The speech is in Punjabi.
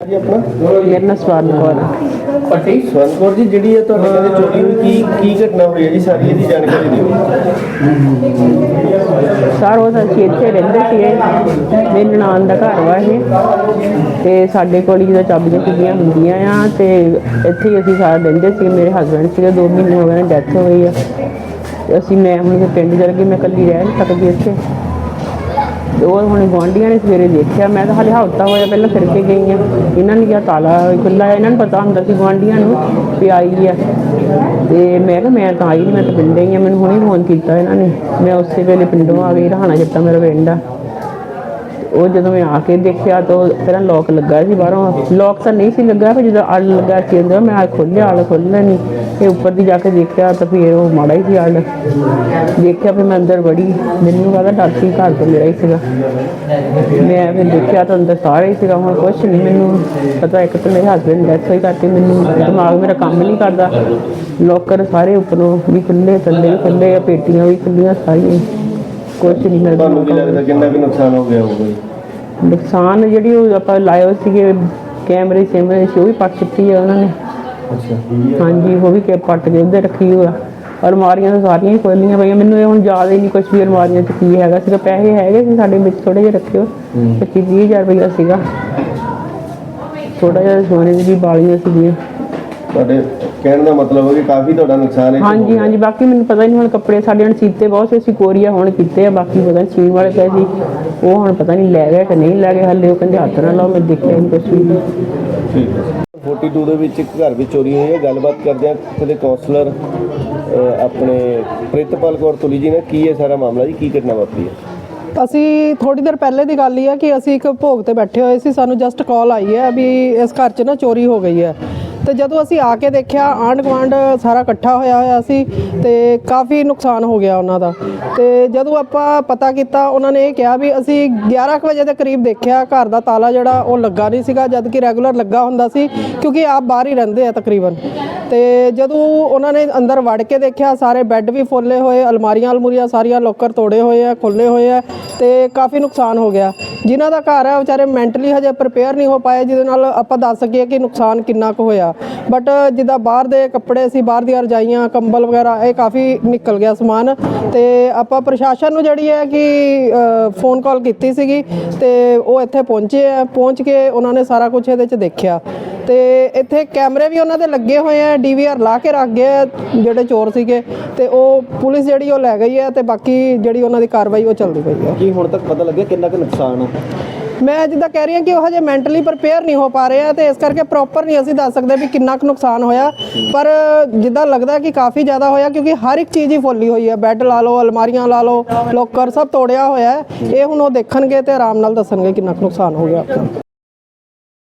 ਜੀ ਆਪਣਾ? ਮੇਰਾ ਨਾਮ ਸਵਰਨ ਕੌਰ। ਹੈ। ਪੱਟੀ ਸਵਰਨਪੁਰ ਜੀ ਜਿਹੜੀ ਹੈ ਤੁਹਾਡੇ ਕਹਿੰਦੇ ਚੋਰੀ ਹੋਈ ਕੀ ਕੀ ਘਟਨਾ ਹੋਈ ਹੈ ਜੀ? ਸਾਰੀ ਇਹਦੀ ਜਾਣਕਾਰੀ ਦਿਓ। ਸਰ ਉਹ ਤਾਂ ਅਸੀਂ ਇੱਥੇ ਰਹਿੰਦੇ ਸੀਗੇ। ਮੇਰੇ ਨਨਾਣ ਦਾ ਘਰ ਵਾ ਇਹ। ਤੇ ਸਾਡੇ ਕੋਲ ਹੀ ਜਦੋਂ ਚਾਬੀਆਂ ਚੁੱਕੀਆਂ ਹੁੰਦੀਆਂ ਆ ਤੇ ਇੱਥੇ ਹੀ ਅਸੀਂ ਸਾਰੇ ਰਹਿੰਦੇ ਸੀ ਮੇਰੇ ਹਸਬੰਡ ਸੀਗੇ 2 ਮਹੀਨੇ ਹੋ ਗਏ ਨੇ ਡੈਥ ਹੋ ਗਈ ਆ। ਤੇ ਅਸੀਂ ਮੈਂ ਹੁਣ ਪਿੰਡ ਚਲ ਗਈ ਮੈਂ ਇਕੱਲੀ ਰਹਿ ਨਹੀਂ ਸਕਦੀ ਇੱਥੇ। ਤੇ ਉਹ ਹੁਣ ਗੁਆਂਢੀਆਂ ਨੇ ਸਵੇਰੇ ਦੇਖਿਆ, ਮੈਂ ਤਾਂ ਹਲੇ ਹਫ਼ਤਾ ਹੋਇਆ ਪਹਿਲਾਂ ਫਿਰ ਕੇ ਗਈ ਆ ਇਹਨਾਂ ਨੇ ਕਿਹਾ, ਤਾਲਾ ਖੁੱਲ੍ਹਾ ਹੈ। ਇਹਨਾਂ ਨੂੰ ਪਤਾ ਹੁੰਦਾ ਸੀ ਗੁਆਂਢੀਆਂ ਨੂੰ ਵੀ ਆਈ ਆ। ਤੇ ਮੈਂ ਕਿਹਾ, ਮੈਂ ਤਾਂ ਆਈ ਨਹੀਂ ਮੈਂ ਤਾਂ ਪਿੰਡੇ ਹੀ ਆ। ਮੈਨੂੰ ਹੁਣੇ ਫੋਨ ਕੀਤਾ ਇਹਨਾਂ ਨੇ। ਮੈਂ ਉਸੇ ਵੇਲੇ ਪਿੰਡੋਂ ਆ ਗਈ, ਰਹਾਣਾ ਜੱਟਾ ਮੇਰਾ ਪਿੰਡ ਆ। ਉਹ ਜਦੋਂ ਮੈਂ ਆ ਕੇ ਦੇਖਿਆ ਤਾਂ ਉਹ ਪਹਿਲਾਂ ਲੋਕ ਲੱਗਾ ਸੀ ਬਾਹਰੋਂ। ਲੋਕ ਤਾਂ ਨਹੀਂ ਸੀ ਲੱਗਾ ਪਰ ਜਦੋਂ ਅੜ ਲੱਗਾ ਸੀ ਅੰਦਰ, ਮੈਂ ਆ ਖੋਲ੍ਹਿਆ ਅੜ ਖੋਲ੍ਹਿਆ ਨਹੀਂ। ਤੇ ਉੱਪਰ ਦੀ ਜਾ ਕੇ ਦੇਖਿਆ ਤਾਂ ਫਿਰ ਉਹ ਮਾੜਾ ਹੀ ਸੀ ਅੜ ਦੇਖਿਆ ਫਿਰ ਮੈਂ ਅੰਦਰ ਵੜੀ। ਮੈਨੂੰ ਕਹਦਾ ਡਰ ਸੀ, ਘਰ ਤੋਂ ਮੇਰਾ ਹੀ ਸੀਗਾ। ਮੈਂ ਫਿਰ ਦੇਖਿਆ ਤਾਂ ਅੰਦਰ ਸਾਰਾ ਹੀ ਸੀਗਾ, ਹੁਣ ਕੁਛ ਨਹੀਂ ਮੈਨੂੰ ਪਤਾ, ਇੱਕ ਤਾਂ ਮੇਰੇ ਹਸਬੰਡ ਡੈਥ ਹੋਈ ਕਰਕੇ ਮੈਨੂੰ ਦਿਮਾਗ ਮੇਰਾ ਕੰਮ ਨਹੀਂ ਕਰਦਾ। ਲੋਕਰ ਸਾਰੇ ਉੱਪਰੋਂ ਵੀ ਖੁੱਲੇ ਥੱਲੇ ਵੀ ਖੁੱਲੇ ਆ, ਪੇਟੀਆਂ ਵੀ ਖੁੱਲੀਆਂ ਸਾਰੀਆਂ। ਕੁਛ ਨਹੀਂ ਮੇਰੇ ਤੁਹਾਨੂੰ ਕੀ ਲੱਗਦਾ ਕਿੰਨਾ ਕੁ ਨੁਕਸਾਨ ਹੋ ਗਿਆ ਹੋਊਗਾ ਜੀ? ਨੁਕਸਾਨ ਜਿਹੜੀ ਉਹ ਆਪਾਂ ਲਾਏ ਹੋਏ ਸੀਗੇ ਕੈਮਰੇ ਸਿਮਰੇ ਸੀ ਉਹ ਵੀ ਪੱਟ ਚੁੱਕੀ ਆ ਉਹਨਾਂ ਨੇ। ਅੱਛਾ ਹਾਂਜੀ ਉਹ ਵੀ ਕਿ ਪੱਟ ਕੇ ਉੱਧਰ ਰੱਖੀ ਹੋਆ। ਅਲਮਾਰੀਆਂ ਤਾਂ ਸਾਰੀਆਂ ਹੀ ਖੋਲੀਆਂ ਪਈਆਂ। ਮੈਨੂੰ ਇਹ ਹੁਣ ਯਾਦ ਹੀ ਨਹੀਂ ਕੁਝ ਵੀ ਅਲਮਾਰੀਆਂ 'ਚ ਕੀ ਹੈਗਾ ਸੀਗਾ। ਪੈਸੇ ਹੈਗੇ ਸੀ ਸਾਡੇ ਵਿੱਚ ਥੋੜੇ ਜਿਹੇ ਰੱਖੇ ਹੋ। ਪੱਚੀ ਵੀਹ ਹਜ਼ਾਰ ਰੁਪਈਆ ਸੀਗਾ। ਥੋੜਾ ਜਿਹਾ ਸੋਨੇ ਦੀ ਬਾਲੀਆਂ ਸੀਗੀਆਂ। ਤੁਹਾਡੇ ਕਹਿਣ ਦਾ ਮਤਲਬ ਹੈ ਕਿ ਕਾਫੀ ਤੁਹਾਡਾ ਨੁਕਸਾਨ ਹੈ ਹਾਂਜੀ ਹਾਂਜੀ ਬਾਕੀ ਮੈਨੂੰ ਪਤਾ ਹੀ ਨਹੀਂ ਹੁਣ ਕੱਪੜੇ ਸਾਡੇ ਹੁਣ ਸੀਤੇ ਬਹੁਤ ਸੇ ਸੀ ਕੋਰੀਆ ਹੁਣ ਕੀਤੇ ਆ ਬਾਕੀ ਪਤਾ ਨਹੀਂ ਸੀਨ ਵਾਲੇ ਪਏ ਸੀ। ਉਹ ਹੁਣ ਪਤਾ ਨਹੀਂ ਲੈ ਗਏ ਕਿ ਨਹੀਂ ਲੈ ਗਏ ਹੱਲੇ ਉਹ ਕਹਿੰਦੇ ਹੱਥ ਨਾਲ ਲਾਓ ਮੈਂ ਦੇਖਿਆ ਨਹੀਂ ਕੁਛ ਵੀ। ਠੀਕ ਹੈ। 42 ਦੇ ਵਿੱਚ ਇੱਕ ਘਰ ਵਿੱਚ ਚੋਰੀ ਹੋਈ ਹੈ। ਗੱਲਬਾਤ ਕਰਦੇ ਆ ਕਿਤੇ ਕਾਉਂਸਲਰ ਆਪਣੇ ਪ੍ਰਿਤਪਾਲ ਕੌਰ ਤੁਲੀ ਜੀ ਨੇ ਕੀ ਹੈ ਸਾਰਾ ਮਾਮਲਾ ਜੀ? ਕੀ ਘਟਨਾ ਵਾਪਰੀ ਹੈ? ਅਸੀਂ ਥੋੜੀ ਦੇਰ ਪਹਿਲੇ ਦੀ ਗੱਲ ਹੀ ਹੈ ਕਿ ਅਸੀਂ ਇੱਕ ਭੋਗ ਤੇ ਬੈਠੇ ਹੋਏ ਸੀ ਸਾਨੂੰ ਜਸਟ ਕਾਲ ਆਈ ਹੈ ਵੀ ਇਸ ਘਰ 'ਚ ਨਾ ਚੋਰੀ ਹੋ ਗਈ ਹੈ। ਤੇ ਜਦੋਂ ਅਸੀਂ ਆ ਕੇ ਦੇਖਿਆ, ਆਂਢ ਗੁਆਂਢ ਸਾਰਾ ਇਕੱਠਾ ਹੋਇਆ ਹੋਇਆ ਸੀ ਤੇ ਕਾਫੀ ਨੁਕਸਾਨ ਹੋ ਗਿਆ ਉਹਨਾਂ ਦਾ। ਤੇ ਜਦੋਂ ਆਪਾਂ ਪਤਾ ਕੀਤਾ, ਉਹਨਾਂ ਨੇ ਇਹ ਕਿਹਾ ਵੀ ਅਸੀਂ 11 ਕੁ ਵਜੇ ਦੇ ਕਰੀਬ ਦੇਖਿਆ, ਘਰ ਦਾ ਤਾਲਾ ਜਿਹੜਾ ਉਹ ਲੱਗਾ ਨਹੀਂ ਸੀਗਾ, ਜਦ ਕਿ ਰੈਗੂਲਰ ਲੱਗਾ ਹੁੰਦਾ ਸੀ, ਕਿਉਂਕਿ ਆਪ ਬਾਹਰ ਹੀ ਰਹਿੰਦੇ ਆ ਤਕਰੀਬਨ। ਤੇ ਜਦੋਂ ਉਹਨਾਂ ਨੇ ਅੰਦਰ ਵੜ ਕੇ ਦੇਖਿਆ, ਸਾਰੇ ਬੈੱਡ ਵੀ ਫੁੱਲੇ ਹੋਏ ਅਲਮਾਰੀਆਂ ਅਲਮੂਰੀਆਂ ਸਾਰੀਆਂ ਲੋਕਰ ਤੋੜੇ ਹੋਏ ਆ, ਖੁੱਲੇ ਹੋਏ ਆ, ਤੇ ਕਾਫੀ ਨੁਕਸਾਨ ਹੋ ਗਿਆ। ਜਿਨ੍ਹਾਂ ਦਾ ਘਰ ਹੈ ਵਿਚਾਰੇ ਮੈਂਟਲੀ ਹਜੇ ਪ੍ਰਪੇਅਰ ਨਹੀਂ ਹੋ ਪਾਏ, ਜਿਹਦੇ ਨਾਲ ਆਪਾਂ ਦੱਸ ਸਕੀਏ ਕਿ ਨੁਕਸਾਨ ਕਿੰਨਾ ਕੁ ਹੋਇਆ। ਬਟ ਜਿੱਦਾਂ ਬਾਹਰ ਦੇ ਕੱਪੜੇ ਸੀ ਬਾਹਰ ਦੀਆਂ ਰਜਾਈਆਂ, ਕੰਬਲ ਵਗੈਰਾ, ਇਹ ਕਾਫੀ ਨਿਕਲ ਗਿਆ ਸਮਾਨ। ਤੇ ਆਪਾਂ ਪ੍ਰਸ਼ਾਸਨ ਨੂੰ ਜਿਹੜੀ ਹੈ ਕਿ ਫੋਨ ਕਾਲ ਕੀਤੀ ਸੀਗੀ ਤੇ ਉਹ ਇੱਥੇ ਪਹੁੰਚੇ ਆ। ਪਹੁੰਚ ਕੇ ਉਹਨਾਂ ਨੇ ਸਾਰਾ ਕੁਝ ਇਹਦੇ 'ਚ ਦੇਖਿਆ। ਤੇ ਇੱਥੇ ਕੈਮਰੇ ਵੀ ਉਹਨਾਂ ਦੇ ਲੱਗੇ ਹੋਏ ਆ ਡੀਵੀਆਰ ਲਾ ਕੇ ਰੱਖ ਗਏ ਆ ਜਿਹੜੇ ਚੋਰ ਸੀਗੇ ਤੇ ਉਹ ਪੁਲਿਸ ਜਿਹੜੀ ਉਹ ਲੈ ਗਈ ਹੈ ਤੇ ਬਾਕੀ ਜਿਹੜੀ ਉਹਨਾਂ ਦੀ ਕਾਰਵਾਈ ਉਹ ਚੱਲਦੀ ਪਈ ਹੈ ਕੀ ਹੁਣ ਤੱਕ ਪਤਾ ਲੱਗਿਆ ਕਿੰਨਾ ਕੁ ਨੁਕਸਾਨ ਹੈ ਮੈਂ ਜਿੱਦਾਂ ਕਹਿ ਰਹੀ ਹਾਂ ਕਿ ਉਹ ਹਜੇ ਮੈਂਟਲੀ ਪ੍ਰਿਪੇਅਰ ਨਹੀਂ ਹੋ ਪਾ ਰਹੇ ਆ ਤੇ ਇਸ ਕਰਕੇ ਪ੍ਰੋਪਰ ਨਹੀਂ ਅਸੀਂ ਦੱਸ ਸਕਦੇ ਵੀ ਕਿੰਨਾ ਕੁ ਨੁਕਸਾਨ ਹੋਇਆ। ਪਰ ਜਿੱਦਾਂ ਲੱਗਦਾ ਕਿ ਕਾਫੀ ਜ਼ਿਆਦਾ ਹੋਇਆ ਕਿਉਂਕਿ ਹਰ ਇੱਕ ਚੀਜ਼ ਹੀ ਫੁੱਲੀ ਹੋਈ ਹੈ ਬੈੱਡ ਲਾ ਲਓ ਅਲਮਾਰੀਆਂ ਲਾ ਲਓ ਲੋਕਰ ਸਭ ਤੋੜਿਆ ਹੋਇਆ। ਇਹ ਹੁਣ ਉਹ ਦੇਖਣਗੇ ਤੇ ਆਰਾਮ ਨਾਲ ਦੱਸਣਗੇ ਕਿੰਨਾ ਕੁ ਨੁਕਸਾਨ ਹੋ ਗਿਆ।